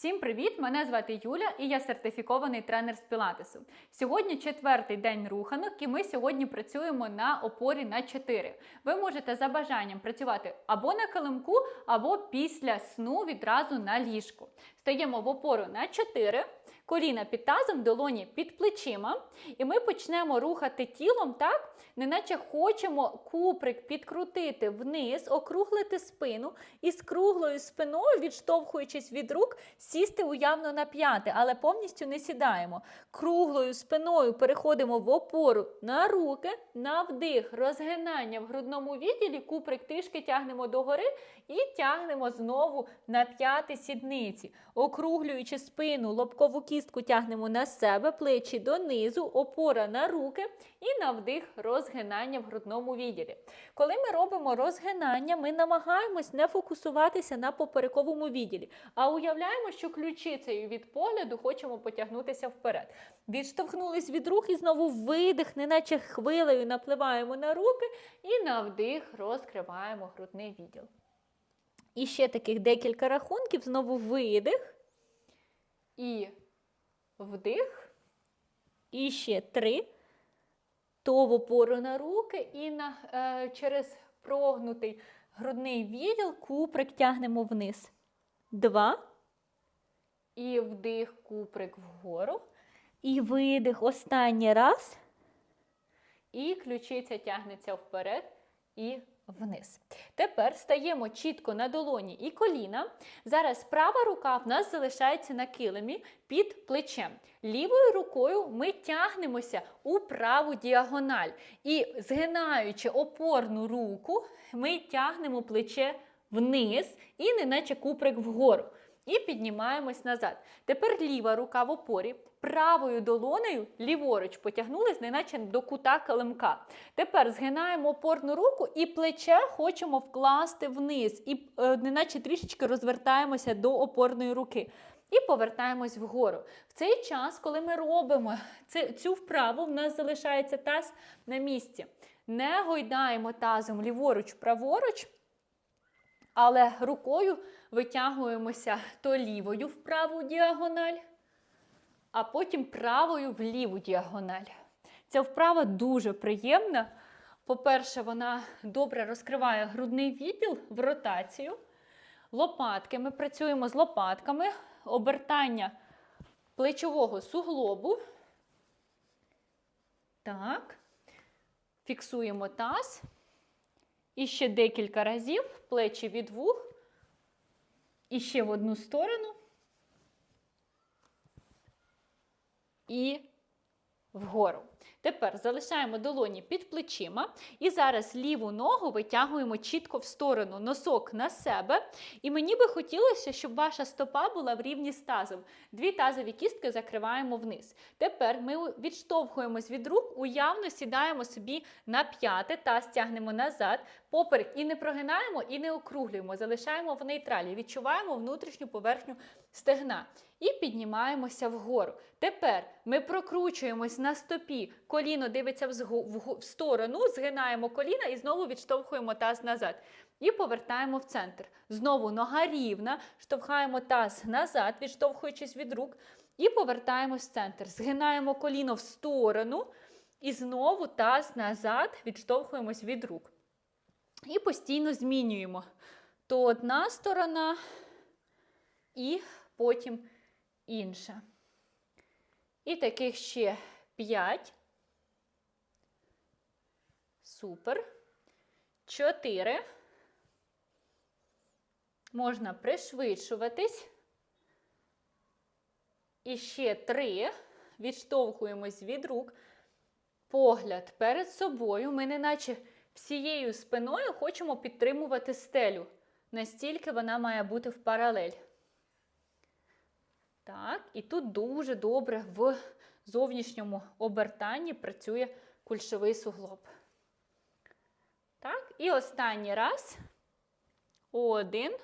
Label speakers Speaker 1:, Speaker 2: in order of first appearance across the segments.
Speaker 1: Всім привіт! Мене звати Юля і я сертифікований тренер з пілатесу. Сьогодні четвертий день руханок, і ми сьогодні працюємо на опорі на 4. Ви можете за бажанням працювати або на килимку, або після сну відразу на ліжку. Стаємо в опору на 4, коліна під тазом, долоні під плечима. І ми почнемо рухати тілом так, неначе хочемо куприк підкрутити вниз, округлити спину і з круглою спиною, відштовхуючись від рук, сісти уявно на п'яти, але повністю не сідаємо. Круглою спиною переходимо в опору на руки, на вдих, розгинання в грудному відділі, куприк трішки тягнемо догори і тягнемо знову на п'яти сідниці. Округлюючи спину, лобкову кістку тягнемо на себе, плечі донизу, опора на руки і на вдих розгинання в грудному відділі. Коли ми робимо розгинання, ми намагаємось не фокусуватися на поперековому відділі, а уявляємо, що ключицею від погляду хочемо потягнутися вперед. Відштовхнулись від рук і знову видих, неначе хвилею напливаємо на руки і на вдих розкриваємо грудний відділ. І ще таких декілька рахунків, знову видих. І вдих. І ще три. То в опору на руки і на, е, через прогнутий грудний відділ куприк тягнемо вниз. Два. І вдих, куприк вгору. І видих останній раз. І ключиця тягнеться вперед і вниз. Тепер стаємо чітко на долоні і коліна. Зараз права рука в нас залишається на килимі під плечем. Лівою рукою ми тягнемося у праву діагональ. І згинаючи опорну руку, ми тягнемо плече вниз і неначе куприк вгору. І піднімаємось назад. Тепер ліва рука в опорі, правою долонею ліворуч потягнулись, неначе до кута килимка. Тепер згинаємо опорну руку і плече хочемо вкласти вниз, і е, неначе трішечки розвертаємося до опорної руки. І повертаємось вгору. В цей час, коли ми робимо цю вправу, в нас залишається таз на місці. Не гойдаємо тазом ліворуч, праворуч. Але рукою витягуємося то лівою в праву діагональ, а потім правою в ліву діагональ. Ця вправа дуже приємна. По-перше, вона добре розкриває грудний відділ в ротацію. Лопатки. Ми працюємо з лопатками, обертання плечового суглобу. Так. Фіксуємо таз. І ще декілька разів плечі від вух. І ще в одну сторону. І вгору. Тепер залишаємо долоні під плечима. І зараз ліву ногу витягуємо чітко в сторону, носок на себе. І мені би хотілося, щоб ваша стопа була в рівні з тазом. Дві тазові кістки закриваємо вниз. Тепер ми відштовхуємось від рук, уявно сідаємо собі на п'яте, таз тягнемо назад, поперек і не прогинаємо, і не округлюємо. Залишаємо в нейтралі. Відчуваємо внутрішню поверхню стегна. І піднімаємося вгору. Тепер ми прокручуємось на стопі, коліно дивиться в сторону, згинаємо коліна і знову відштовхуємо таз назад. І повертаємо в центр. Знову нога рівна, штовхаємо таз назад, відштовхуючись від рук, і повертаємось в центр. Згинаємо коліно в сторону, і знову таз назад, відштовхуємось від рук. І постійно змінюємо. То одна сторона, і потім інша. І таких ще 5. Супер. 4. Можна пришвидшуватись. І ще 3. Відштовхуємось від рук. Погляд перед собою. Ми неначе всією спиною хочемо підтримувати стелю. Настільки вона має бути в паралель. Так, і тут дуже добре в зовнішньому обертанні працює кульшовий суглоб. І останній раз. Один.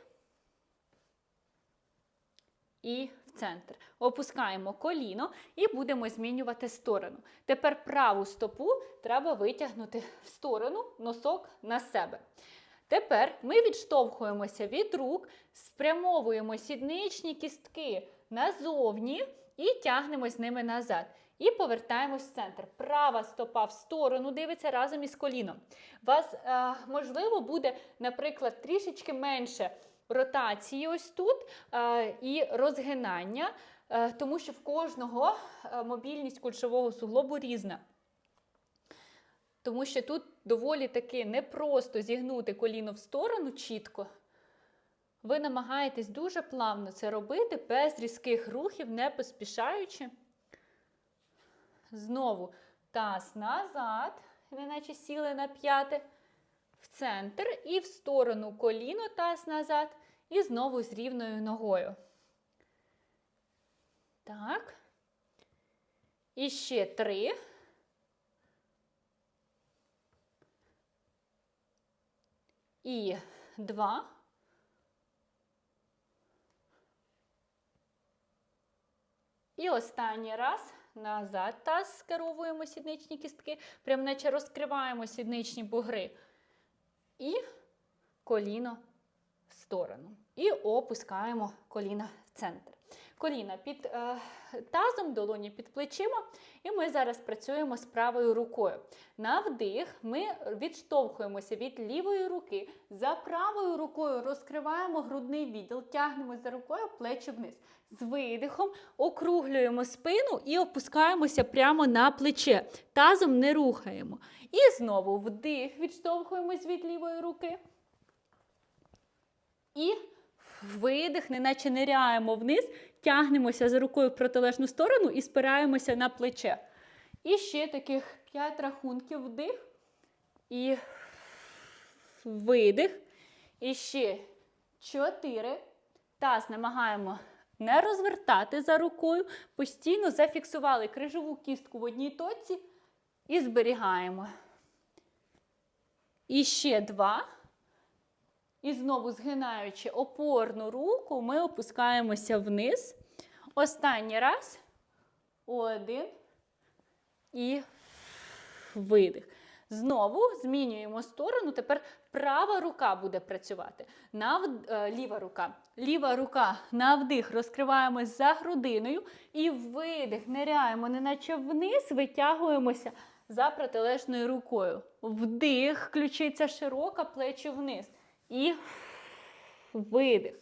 Speaker 1: І в центр. Опускаємо коліно і будемо змінювати сторону. Тепер праву стопу треба витягнути в сторону, носок на себе. Тепер ми відштовхуємося від рук, спрямовуємо сідничні кістки назовні і тягнемо з ними назад. І повертаємось в центр. Права стопа в сторону дивиться разом із коліном. Вас, е, можливо, буде, наприклад, трішечки менше ротації ось тут е, і розгинання, е, тому що в кожного мобільність кульшового суглобу різна. Тому що тут доволі таки непросто зігнути коліно в сторону чітко. Ви намагаєтесь дуже плавно це робити, без різких рухів, не поспішаючи. Знову таз назад, неначе сіли на п'яте, в центр і в сторону коліно таз назад, і знову з рівною ногою. Так. І ще три. І два. І останній раз назад таз скеровуємо сідничні кістки, прям наче розкриваємо сідничні бугри. І коліно в сторону. І опускаємо коліна в центр. Коліна під е, тазом, долоні під плечима. І ми зараз працюємо з правою рукою. На вдих ми відштовхуємося від лівої руки. За правою рукою розкриваємо грудний відділ, тягнемо за рукою плечі вниз. З видихом округлюємо спину і опускаємося прямо на плече. Тазом не рухаємо. І знову вдих, відштовхуємось від лівої руки. І видих, неначе ниряємо вниз, тягнемося за рукою в протилежну сторону і спираємося на плече. І ще таких 5 рахунків вдих. І видих. І ще 4. Таз намагаємо не розвертати за рукою. Постійно зафіксували крижову кістку в одній точці і зберігаємо. І ще два. І знову згинаючи опорну руку, ми опускаємося вниз. Останній раз. Один. І видих. Знову змінюємо сторону. Тепер права рука буде працювати. На вд- е, ліва рука. Ліва рука на вдих розкриваємось за грудиною. І видих. Ниряємо, неначе вниз, витягуємося за протилежною рукою. Вдих, ключиця широка, плечі вниз. І видих.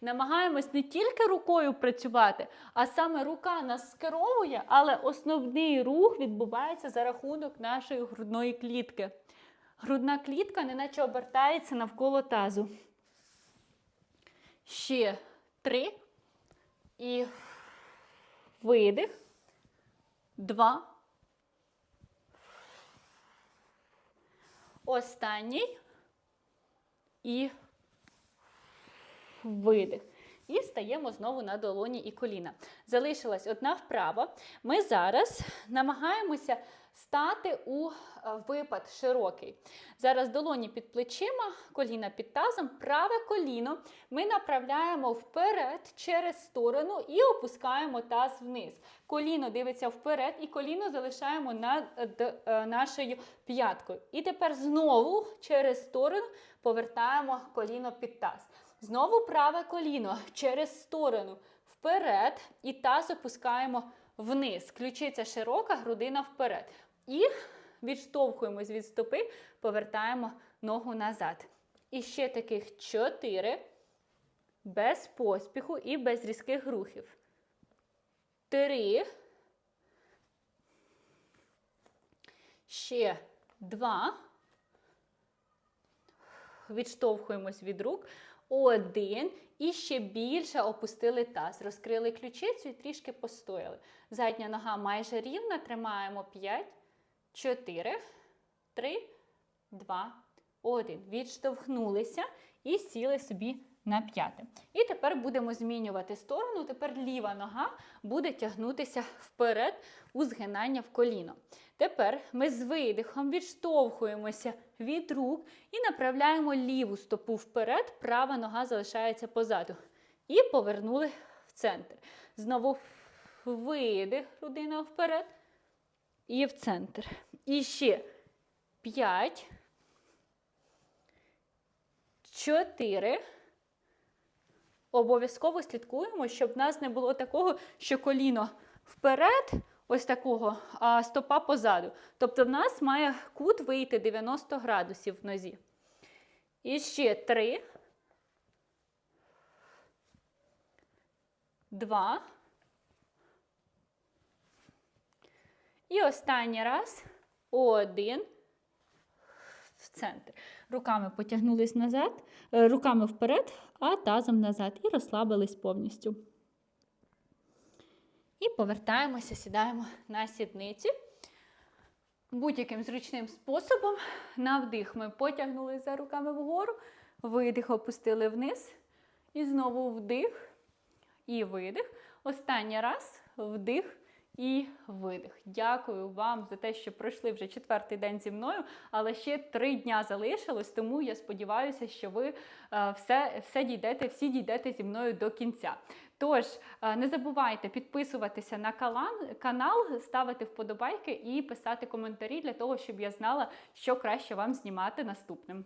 Speaker 1: Намагаємось не тільки рукою працювати, а саме рука нас скеровує, але основний рух відбувається за рахунок нашої грудної клітки. Грудна клітка неначе обертається навколо тазу. Ще три. І видих. Два. Останній і видих. І стаємо знову на долоні і коліна. Залишилась одна вправа. Ми зараз намагаємося стати у е, випад широкий. Зараз долоні під плечима, коліна під тазом, праве коліно ми направляємо вперед через сторону і опускаємо таз вниз. Коліно дивиться вперед, і коліно залишаємо над е, нашою п'яткою. І тепер знову через сторону повертаємо коліно під таз. Знову праве коліно через сторону вперед, і таз опускаємо вниз. Ключиця широка, грудина вперед. І відштовхуємось від стопи, повертаємо ногу назад. І ще таких чотири. Без поспіху і без різких рухів. Три. Ще два. Відштовхуємось від рук. Один. І ще більше опустили таз. Розкрили ключицю і трішки постояли. Задня нога майже рівна. Тримаємо 5, 4, 3, 2, 1. Відштовхнулися і сіли собі на п'яте. І тепер будемо змінювати сторону. Тепер ліва нога буде тягнутися вперед у згинання в коліно. Тепер ми з видихом відштовхуємося від рук і направляємо ліву стопу вперед, права нога залишається позаду. І повернули в центр. Знову видих, грудина вперед. І в центр. І ще 5, чотири. Обов'язково слідкуємо, щоб в нас не було такого, що коліно вперед, ось такого, а стопа позаду. Тобто в нас має кут вийти 90 градусів в нозі. І ще три. Два. І останній раз. Один. В центр. Руками потягнулись назад, е, руками вперед, а тазом назад. І розслабились повністю. І повертаємося, сідаємо на сідниці. Будь-яким зручним способом. На вдих ми потягнули за руками вгору, видих опустили вниз. І знову вдих і видих. Останній раз вдих і видих. Дякую вам за те, що пройшли вже четвертий день зі мною, але ще три дня залишилось, тому я сподіваюся, що ви е, все, все дійдете, всі дійдете зі мною до кінця. Тож е, не забувайте підписуватися на канал, ставити вподобайки і писати коментарі для того, щоб я знала, що краще вам знімати наступним.